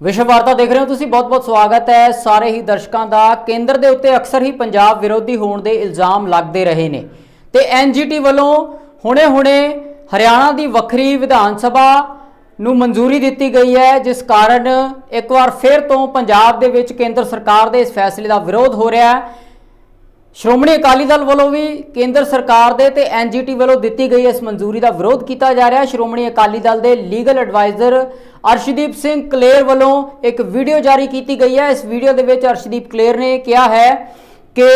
ਵਿਸ਼ਵ ਵਾਰਤਾ ਦੇਖ ਰਹੇ ਹੋ ਤੁਸੀਂ, ਬਹੁਤ-ਬਹੁਤ ਸਵਾਗਤ ਹੈ। ਸਾਰੇ ਹੀ ਦਰਸ਼ਕਾਂ ਦਾ ਕੇਂਦਰ ਦੇ ਉੱਤੇ ਅਕਸਰ ਹੀ ਪੰਜਾਬ ਵਿਰੋਧੀ ਹੋਣ ਦੇ ਇਲਜ਼ਾਮ ਲੱਗਦੇ ਰਹੇ ਨੇ। ਤੇ ਐਨਜੀਟੀ ਵੱਲੋਂ ਹੁਣੇ-ਹੁਣੇ ਹਰਿਆਣਾ ਦੀ ਵੱਖਰੀ ਵਿਧਾਨ ਸਭਾ ਨੂੰ ਮਨਜ਼ੂਰੀ ਦਿੱਤੀ ਗਈ ਹੈ, ਜਿਸ ਕਾਰਨ ਇੱਕ ਵਾਰ ਫਿਰ ਤੋਂ ਪੰਜਾਬ ਦੇ ਵਿੱਚ ਕੇਂਦਰ ਸਰਕਾਰ ਦੇ ਇਸ ਫੈਸਲੇ ਦਾ ਵਿਰੋਧ ਹੋ ਰਿਹਾ ਹੈ। ਸ਼੍ਰੋਮਣੀ ਅਕਾਲੀ ਦਲ ਵੱਲੋਂ ਵੀ ਕੇਂਦਰ ਸਰਕਾਰ ਦੇ ਤੇ ਐਨਜੀਟੀ ਵੱਲੋਂ ਦਿੱਤੀ ਗਈ ਇਸ ਮਨਜ਼ੂਰੀ ਦਾ ਵਿਰੋਧ ਕੀਤਾ ਜਾ ਰਿਹਾ। ਹੈ ਸ਼੍ਰੋਮਣੀ ਅਕਾਲੀ ਦਲ ਦੇ ਲੀਗਲ ਐਡਵਾਈਜ਼ਰ ਅਰਸ਼ਦੀਪ ਸਿੰਘ ਕਲੇਰ ਵੱਲੋਂ ਇੱਕ ਵੀਡੀਓ ਜਾਰੀ ਕੀਤੀ ਗਈ ਹੈ। ਇਸ ਵੀਡੀਓ ਦੇ ਵਿੱਚ ਅਰਸ਼ਦੀਪ ਕਲੇਰ ਨੇ ਕਿਹਾ ਹੈ ਕਿ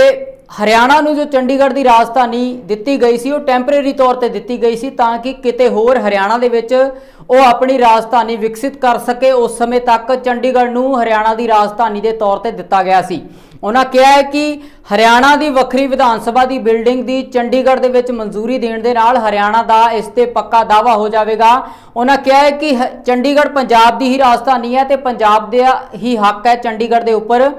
ਹਰਿਆਣਾ ਨੂੰ ਜੋ ਚੰਡੀਗੜ੍ਹ ਦੀ ਰਾਜਧਾਨੀ ਦਿੱਤੀ ਗਈ ਸੀ, ਉਹ ਟੈਂਪਰੇਰੀ ਤੌਰ ਤੇ ਦਿੱਤੀ ਗਈ ਸੀ ਤਾਂ ਕਿ ਕਿਤੇ ਹੋਰ ਹਰਿਆਣਾ ਦੇ ਵਿੱਚ ਉਹ ਆਪਣੀ ਰਾਜਧਾਨੀ ਵਿਕਸਿਤ ਕਰ ਸਕੇ। ਉਸ ਸਮੇਂ ਤੱਕ ਚੰਡੀਗੜ੍ਹ ਨੂੰ ਹਰਿਆਣਾ ਦੀ ਰਾਜਧਾਨੀ ਦੇ ਤੌਰ ਤੇ ਦਿੱਤਾ ਗਿਆ ਸੀ। ਉਹਨਾਂ ਕਿਹਾ ਹੈ ਕਿ ਹਰਿਆਣਾ ਦੀ ਵੱਖਰੀ ਵਿਧਾਨ ਸਭਾ ਦੀ ਬਿਲਡਿੰਗ ਦੀ ਚੰਡੀਗੜ੍ਹ ਦੇ ਵਿੱਚ ਮਨਜ਼ੂਰੀ ਦੇਣ ਦੇ ਨਾਲ ਹਰਿਆਣਾ ਦਾ ਇਸ ਤੇ ਪੱਕਾ ਦਾਵਾ ਹੋ ਜਾਵੇਗਾ। ਉਹਨਾਂ ਕਿਹਾ ਹੈ ਕਿ ਹ- ਚੰਡੀਗੜ੍ਹ ਪੰਜਾਬ ਦੀ ਹੀ ਰਾਜਧਾਨੀ ਹੈ ਤੇ ਪੰਜਾਬ ਦਾ ਹੀ ਹੱਕ ਹੈ ਚੰਡੀਗੜ੍ਹ ਦੇ ਉੱਪਰ।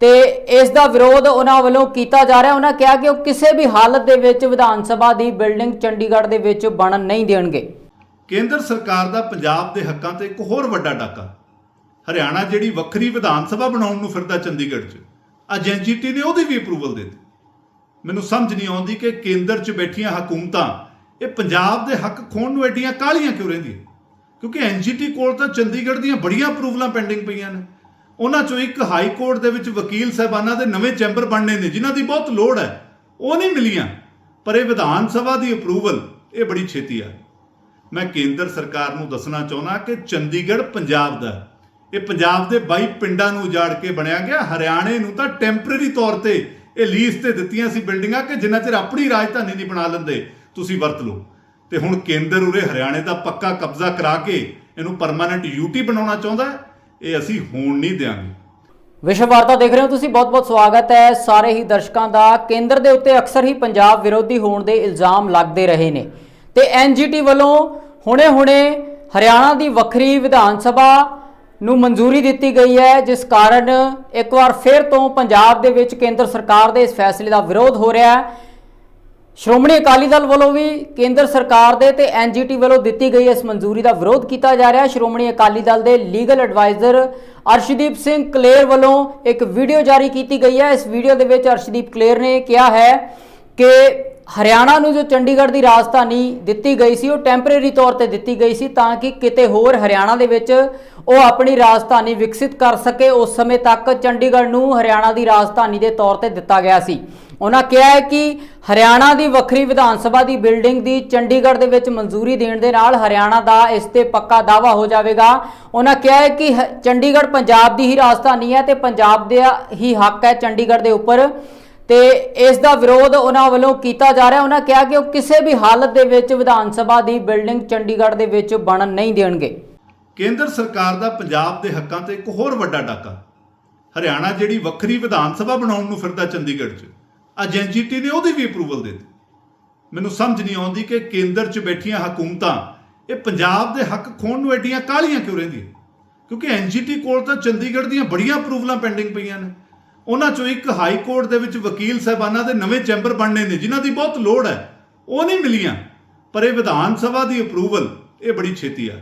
ਤੇ ਇਸ ਦਾ ਵਿਰੋਧ ਉਹਨਾਂ ਵੱਲੋਂ ਕੀਤਾ ਜਾ ਰਿਹਾ। ਉਹਨਾਂ ਕਿਹਾ ਕਿ ਉਹ ਕਿਸੇ ਵੀ ਹਾਲਤ ਦੇ ਵਿੱਚ ਵਿਧਾਨ ਸਭਾ ਦੀ ਬਿਲਡਿੰਗ ਚੰਡੀਗੜ੍ਹ ਦੇ ਵਿੱਚ ਬਣਨ ਨਹੀਂ ਦੇਣਗੇ। ਕੇਂਦਰ ਸਰਕਾਰ ਦਾ ਪੰਜਾਬ ਦੇ ਹੱਕਾਂ ਤੇ ਇੱਕ ਹੋਰ ਵੱਡਾ ਡਾਕਾ। ਹਰਿਆਣਾ ਜਿਹੜੀ ਵੱਖਰੀ ਵਿਧਾਨ ਸਭਾ ਬਣਾਉਣ ਨੂੰ ਫਿਰਦਾ ਚੰਡੀਗੜ੍ਹ 'ਚ। ਅੱਜ ਐਨਜੀਟੀ ਨੇ ਉਹਦੀ ਵੀ ਅਪਰੂਵਲ ਦੇ ਦਿੱਤੀ। ਮੈਨੂੰ ਸਮਝ ਨਹੀਂ ਆਉਂਦੀ ਕਿ ਕੇਂਦਰ 'ਚ ਬੈਠੀਆਂ ਹਕੂਮਤਾਂ, ਇਹ ਪੰਜਾਬ ਦੇ ਹੱਕ ਖੋਣ ਨੂੰ ਐਡੀਆਂ ਕਾਹਲੀਆਂ ਕਿਉਂ ਰਹਿੰਦੀਆਂ? ਕਿਉਂਕਿ ਐਨਜੀਟੀ ਕੋਲ ਤਾਂ ਚੰਡੀਗੜ੍ਹ ਦੀਆਂ ਬੜੀਆਂ ਅਪਰੂਵਲਾਂ ਪੈਂਡਿੰਗ ਪਈਆਂ ਨੇ। ਉਹਨਾਂ 'ਚੋਂ ਇੱਕ ਹਾਈ ਕੋਰਟ ਦੇ ਵਿੱਚ ਵਕੀਲ ਸਾਹਿਬਾਨਾਂ ਦੇ ਨਵੇਂ ਚੈਂਬਰ ਬਣਨੇ ਨੇ, ਜਿਨ੍ਹਾਂ ਦੀ ਬਹੁਤ ਲੋੜ ਹੈ। ਉਹ ਨਹੀਂ ਮਿਲੀਆਂ, ਪਰ ਇਹ ਵਿਧਾਨ ਸਭਾ ਦੀ ਅਪਰੂਵਲ ਇਹ ਬੜੀ ਛੇਤੀ ਆ ਮੈਂ ਕੇਂਦਰ ਸਰਕਾਰ ਨੂੰ ਦੱਸਣਾ ਚਾਹੁੰਦਾ ਕਿ ਚੰਡੀਗੜ੍ਹ ਪੰਜਾਬ ਦਾ ਇਹ ਪੰਜਾਬ ਦੇ 22 ਪਿੰਡਾਂ ਨੂੰ ਉਜਾੜ ਕੇ ਬਣਿਆ ਗਿਆ। ਹਰਿਆਣੇ ਨੂੰ ਤਾਂ ਟੈਂਪਰੇਰੀ ਤੌਰ ਤੇ ਇਹ ਲੀਜ਼ ਤੇ ਦਿੱਤੀਆਂ ਸੀ ਬਿਲਡਿੰਗਾਂ ਕਿ ਜਿੰਨਾ ਚਿਰ ਆਪਣੀ ਰਾਜਧਾਨੀ ਨਹੀਂ ਬਣਾ ਲੈਂਦੇ, ਤੁਸੀਂ ਵਰਤ ਲਓ। ਤੇ ਹੁਣ ਕੇਂਦਰ ਉਰੇ ਹਰਿਆਣੇ ਦਾ ਪੱਕਾ ਕਬਜ਼ਾ ਕਰਾ ਕੇ ਇਹਨੂੰ ਪਰਮਾਨੈਂਟ ਯੂਟੀ ਬਣਾਉਣਾ ਚਾਹੁੰਦਾ ਇਹ ਅਸੀਂ ਹੋਣ ਨਹੀਂ ਦਿਆਂਗੇ। ਵਿਸ਼ਵ ਵਾਰਤਾ ਦੇਖ ਰਹੇ ਹੋ ਤੁਸੀਂ, ਬਹੁਤ-ਬਹੁਤ ਸਵਾਗਤ ਹੈ। ਸਾਰੇ ਹੀ ਦਰਸ਼ਕਾਂ ਦਾ ਕੇਂਦਰ ਦੇ ਉੱਤੇ ਅਕਸਰ ਹੀ ਪੰਜਾਬ ਵਿਰੋਧੀ ਹੋਣ ਦੇ ਇਲਜ਼ਾਮ ਲੱਗਦੇ ਰਹੇ ਨੇ। ਤੇ ਐਨਜੀਟੀ ਵੱਲੋਂ ਹੁਣੇ-ਹੁਣੇ ਹਰਿਆਣਾ ਦੀ ਵੱਖਰੀ ਵਿਧਾਨ ਸਭਾ ਨੂੰ ਮਨਜ਼ੂਰੀ ਦਿੱਤੀ ਗਈ ਹੈ, ਜਿਸ ਕਾਰਨ ਇੱਕ ਵਾਰ ਫਿਰ ਤੋਂ ਪੰਜਾਬ ਦੇ ਵਿੱਚ ਕੇਂਦਰ ਸਰਕਾਰ ਦੇ ਇਸ ਫੈਸਲੇ ਦਾ ਵਿਰੋਧ ਹੋ ਰਿਹਾ ਹੈ। ਸ਼੍ਰੋਮਣੀ ਅਕਾਲੀ ਦਲ ਵੱਲੋਂ ਵੀ ਕੇਂਦਰ ਸਰਕਾਰ ਦੇ ਤੇ ਐਨਜੀਟੀ ਵੱਲੋਂ ਦਿੱਤੀ ਗਈ ਇਸ ਮਨਜ਼ੂਰੀ ਦਾ ਵਿਰੋਧ ਕੀਤਾ ਜਾ ਰਿਹਾ ਹੈ। ਸ਼੍ਰੋਮਣੀ ਅਕਾਲੀ ਦਲ ਦੇ ਲੀਗਲ ਐਡਵਾਈਜ਼ਰ ਅਰਸ਼ਦੀਪ ਸਿੰਘ ਕਲੇਰ ਵੱਲੋਂ ਇੱਕ ਵੀਡੀਓ ਜਾਰੀ ਕੀਤੀ ਗਈ ਹੈ। ਇਸ ਵੀਡੀਓ ਦੇ ਵਿੱਚ ਅਰਸ਼ਦੀਪ ਕਲੇਰ ਨੇ ਕਿਹਾ ਹੈ ਕਿ ਹਰਿਆਣਾ ਨੂੰ ਜੋ ਚੰਡੀਗੜ੍ਹ ਦੀ ਰਾਜਧਾਨੀ ਦਿੱਤੀ ਗਈ ਸੀ, ਉਹ ਟੈਂਪਰੇਰੀ ਤੌਰ ਤੇ ਦਿੱਤੀ ਗਈ ਸੀ ਤਾਂ ਕਿ ਕਿਤੇ ਹੋਰ ਹਰਿਆਣਾ ਦੇ ਵਿੱਚ ਉਹ ਆਪਣੀ ਰਾਜਧਾਨੀ ਵਿਕਸਿਤ ਕਰ ਸਕੇ। ਉਸ ਸਮੇਂ ਤੱਕ ਚੰਡੀਗੜ੍ਹ ਨੂੰ ਹਰਿਆਣਾ ਦੀ ਰਾਜਧਾਨੀ ਦੇ ਤੌਰ ਤੇ ਦਿੱਤਾ ਗਿਆ ਸੀ। ਉਹਨਾਂ ਕਿਹਾ ਹੈ ਕਿ ਹਰਿਆਣਾ ਦੀ ਵੱਖਰੀ ਵਿਧਾਨ ਸਭਾ ਦੀ ਬਿਲਡਿੰਗ ਦੀ ਚੰਡੀਗੜ੍ਹ ਦੇ ਵਿੱਚ ਮਨਜ਼ੂਰੀ ਦੇਣ ਦੇ ਨਾਲ ਹਰਿਆਣਾ ਦਾ ਇਸ ਤੇ ਪੱਕਾ ਦਾਵਾ ਹੋ ਜਾਵੇਗਾ। ਉਹਨਾਂ ਕਿਹਾ ਹੈ ਕਿ ਹ- ਚੰਡੀਗੜ੍ਹ ਪੰਜਾਬ ਦੀ ਹੀ ਰਾਜਧਾਨੀ ਹੈ ਤੇ ਪੰਜਾਬ ਦਾ ਹੀ ਹੱਕ ਹੈ ਚੰਡੀਗੜ੍ਹ ਦੇ ਉੱਪਰ ਤੇ ਇਸ ਦਾ ਵਿਰੋਧ ਉਹਨਾਂ ਵੱਲੋਂ ਕੀਤਾ ਜਾ ਰਿਹਾ। ਉਹਨਾਂ ਕਿਹਾ ਕਿ ਉਹ ਕਿਸੇ ਵੀ ਹਾਲਤ ਦੇ ਵਿੱਚ ਵਿਧਾਨ ਸਭਾ ਦੀ ਬਿਲਡਿੰਗ ਚੰਡੀਗੜ੍ਹ ਦੇ ਵਿੱਚ ਬਣਨ ਨਹੀਂ ਦੇਣਗੇ। ਕੇਂਦਰ ਸਰਕਾਰ ਦਾ ਪੰਜਾਬ ਦੇ ਹੱਕਾਂ ਤੇ ਇੱਕ ਹੋਰ ਵੱਡਾ ਡਾਕਾ। ਹਰਿਆਣਾ ਜਿਹੜੀ ਵੱਖਰੀ ਵਿਧਾਨ ਸਭਾ ਬਣਾਉਣ ਨੂੰ ਫਿਰਦਾ ਚੰਡੀਗੜ੍ਹ 'ਚ, ਅੱਜ ਐਨਜੀਟੀ ਨੇ ਉਹਦੀ ਵੀ ਅਪਰੂਵਲ ਦੇ ਦਿੱਤੀ। ਮੈਨੂੰ ਸਮਝ ਨਹੀਂ ਆਉਂਦੀ ਕਿ ਕੇਂਦਰ 'ਚ ਬੈਠੀਆਂ ਹਕੂਮਤਾਂ, ਇਹ ਪੰਜਾਬ ਦੇ ਹੱਕ ਖੋਣ ਨੂੰ ਐਡੀਆਂ ਕਾਹਲੀਆਂ ਕਿਉਂ ਰਹਿੰਦੀਆਂ? ਕਿਉਂਕਿ ਐਨਜੀਟੀ ਕੋਲ ਤਾਂ ਚੰਡੀਗੜ੍ਹ ਦੀਆਂ ਬੜੀਆਂ ਅਪਰੂਵਲਾਂ ਪੈਂਡਿੰਗ ਪਈਆਂ ਨੇ। ਉਹਨਾਂ 'ਚੋਂ ਇੱਕ ਹਾਈ ਕੋਰਟ ਦੇ ਵਿੱਚ ਵਕੀਲ ਸਾਹਿਬਾਨਾਂ ਦੇ ਨਵੇਂ ਚੈਂਬਰ ਬਣਨੇ ਨੇ, ਜਿਨ੍ਹਾਂ ਦੀ ਬਹੁਤ ਲੋੜ ਹੈ। ਉਹ ਨਹੀਂ ਮਿਲੀਆਂ। ਪਰ ਇਹ ਵਿਧਾਨ ਸਭਾ ਦੀ ਅਪਰੂਵਲ ਇਹ ਬੜੀ ਛੇਤੀ ਆ।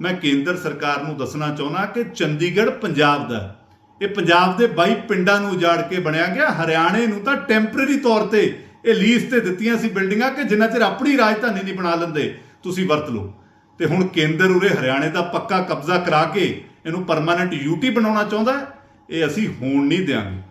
ਮੈਂ ਕੇਂਦਰ ਸਰਕਾਰ ਨੂੰ ਦੱਸਣਾ ਚਾਹੁੰਦਾ ਕਿ ਚੰਡੀਗੜ੍ਹ ਪੰਜਾਬ ਦਾ, ਇਹ ਪੰਜਾਬ ਦੇ 22 ਪਿੰਡਾਂ ਨੂੰ ਉਜਾੜ ਕੇ ਬਣਿਆ ਗਿਆ। ਹਰਿਆਣੇ ਨੂੰ ਤਾਂ ਟੈਂਪਰੇਰੀ ਤੌਰ ਤੇ ਇਹ ਲੀਜ਼ ਤੇ ਦਿੱਤੀਆਂ ਸੀ ਬਿਲਡਿੰਗਾਂ ਕਿ ਜਿੰਨਾ ਚਿਰ ਆਪਣੀ ਰਾਜਧਾਨੀ ਨਹੀਂ ਬਣਾ ਲੈਂਦੇ, ਤੁਸੀਂ ਵਰਤ ਲਓ। ਤੇ ਹੁਣ ਕੇਂਦਰ ਉਰੇ ਹਰਿਆਣੇ ਦਾ ਪੱਕਾ ਕਬਜ਼ਾ ਕਰਾ ਕੇ ਇਹਨੂੰ ਪਰਮਾਨੈਂਟ ਯੂਟੀ ਬਣਾਉਣਾ ਚਾਹੁੰਦਾ ਹੈ। ਇਹ ਅਸੀਂ ਹੋਣ ਨਹੀਂ ਦਿਆਂਗੇ।